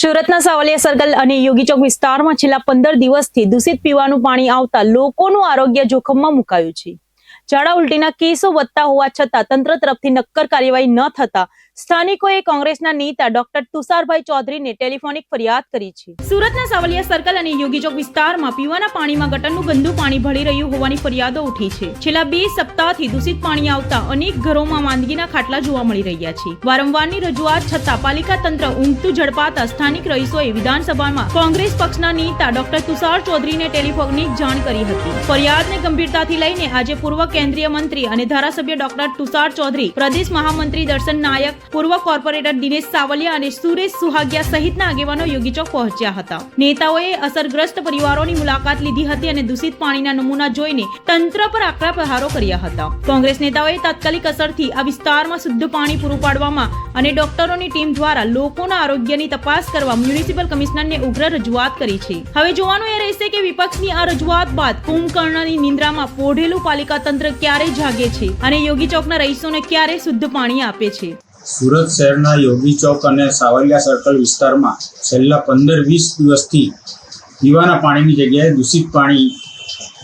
સુરતના સાવલિયા સર્કલ અને યોગી ચોક વિસ્તારમાં છેલ્લા પંદર દિવસથી દૂષિત પીવાનું પાણી આવતા લોકોનું આરોગ્ય જોખમમાં મુકાયું છે. ઝાડા ઉલટીના કેસો વધતા હોવા છતાં તંત્ર તરફથી નક્કર કાર્યવાહી ન થતા સ્થાનિકોએ કોંગ્રેસના નેતા ડોક્ટર તુષારભાઈ ચૌધરીને ટેલિફોનિક ફરિયાદ કરી છે. સુરતના સાવલિયા સર્કલ અને યોગી વિસ્તારમાં પીવાના પાણીમાં ગટરનું ગંદુ પાણી ભળી રહ્યું હોવાની ફરિયાદો ઉઠી છે. છેલ્લા બે સપ્તાહથી દૂષિત પાણી આવતા અનેક ઘરોમાં માંદગીના ખાટલા જોવા મળી રહ્યા છે. વારંવારની રજૂઆત છતાં પાલિકા તંત્ર ઊંઘતું ઝડપાતા સ્થાનિક રહીશોએ વિધાનસભામાં કોંગ્રેસ પક્ષના નેતા ડોક્ટર તુષાર ચૌધરીને ટેલિફોનિક જાણ કરી હતી. ફરિયાદને ગંભીરતાથી લઈને આજે પૂર્વ કેન્દ્રીય મંત્રી અને ધારાસભ્ય ડોક્ટર તુષાર ચૌધરી, પ્રદેશ મહામંત્રી દર્શન નાયક પૂર્વ કોર્પોરેટર દિનેશ સાવલિયા અને સુરેશ સુહાગિયા સહિતના આગેવાનો યોગી ચોક પહોંચ્યા હતા. નેતાઓએ અસરગ્રસ્ત પરિવારોની મુલાકાત લીધી હતી અને દૂષિત પાણીના નમૂના જોઈને તંત્ર પર આકરા પ્રહારો કર્યા હતા. કોંગ્રેસ નેતાઓએ તાત્કાલિક અસરથી આ વિસ્તારમાં શુદ્ધ પાણી પૂરું પાડવામાં અને ડોક્ટરોની ટીમ દ્વારા લોકોના આરોગ્યની તપાસ કરવા મ્યુનિસિપલ કમિશનરને ઉગ્ર રજૂઆત કરી છે. હવે જોવાનું એ રહેશે કે વિપક્ષની આ રજૂઆત બાદ કુંભકર્ણની નિંદ્રામાં પોઢેલું પાલિકા તંત્ર ક્યારે જાગે છે અને યોગી ચોકના રહીશોને ક્યારે શુદ્ધ પાણી આપે છે? સુરત શહેરના યોગી ચોક અને સાવલિયા સર્કલ વિસ્તારમાં છેલ્લા પંદર વીસ દિવસથી પીવાના પાણીની જગ્યાએ દૂષિત પાણી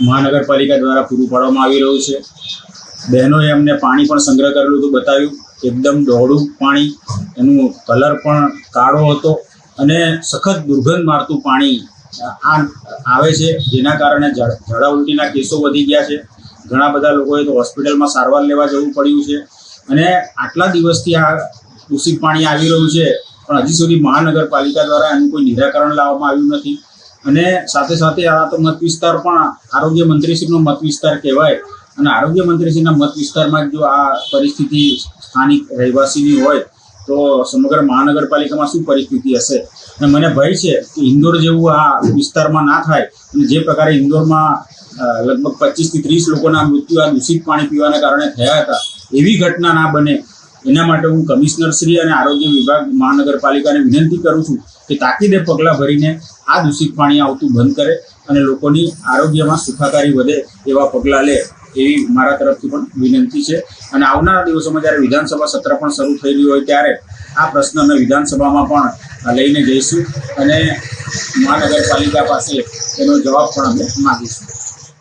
મહાનગરપાલિકા દ્વારા પૂરું પાડવામાં આવી રહ્યું છે. બહેનોએ અમને પાણી પણ સંગ્રહ કરેલું હતું, બતાવ્યું. એકદમ દોડું પાણી, એનું કલર પણ કાળો હતો અને સખત દુર્ગંધ મારતું પાણી આ આવે છે, જેના કારણે ઝાડા ઉલટીના કેસો વધી ગયા છે. ઘણા બધા લોકોએ તો હોસ્પિટલમાં સારવાર લેવા જવું પડ્યું છે. અને આટલા દિવસથી આ દૂષિત પાણી આવી રહ્યું છે, પણ હજી સુધી મહાનગરપાલિકા દ્વારા એનું કોઈ નિરાકરણ લાવવામાં આવ્યું નથી. અને સાથે સાથે આ તો મત વિસ્તાર પણ આરોગ્ય મંત્રીશ્રીનો મત વિસ્તાર કહેવાય. અને આરોગ્ય મંત્રીશ્રીના મત વિસ્તારમાં જ આ પરિસ્થિતિ સ્થાનિક રહેવાસીની હોય, તો સમગ્ર મહાનગરપાલિકામાં શું પરિસ્થિતિ હશે? અને મને ભય છે કે ઇન્દોર જેવું આ વિસ્તારમાં ના થાય, અને જે પ્રકારે ઇન્દોરમાં લગભગ પચીસથી ત્રીસ લોકોના મૃત્યુ આ દૂષિત પાણી પીવાના કારણે થયા હતા એવી ઘટના ના બને. એના માટે હું કમિશનર શ્રી અને આરોગ્ય વિભાગ, મહાનગરપાલિકાને વિનંતી કરું છું કે તાકીદે પગલાં ભરીને આ દૂષિત પાણી આવતું બંધ કરે અને લોકોની આરોગ્યમાં સુખાકારી વધે એવા પગલાં લે એવી મારા તરફથી પણ વિનંતી છે. અને આવનારા દિવસોમાં જ્યારે વિધાનસભા સત્ર પણ શરૂ થઈ રહ્યું હોય ત્યારે આ પ્રશ્ન અમે વિધાનસભામાં પણ લઈને જઈશું અને મહાનગરપાલિકા પાસે એનો જવાબ પણ અમે માગીશું.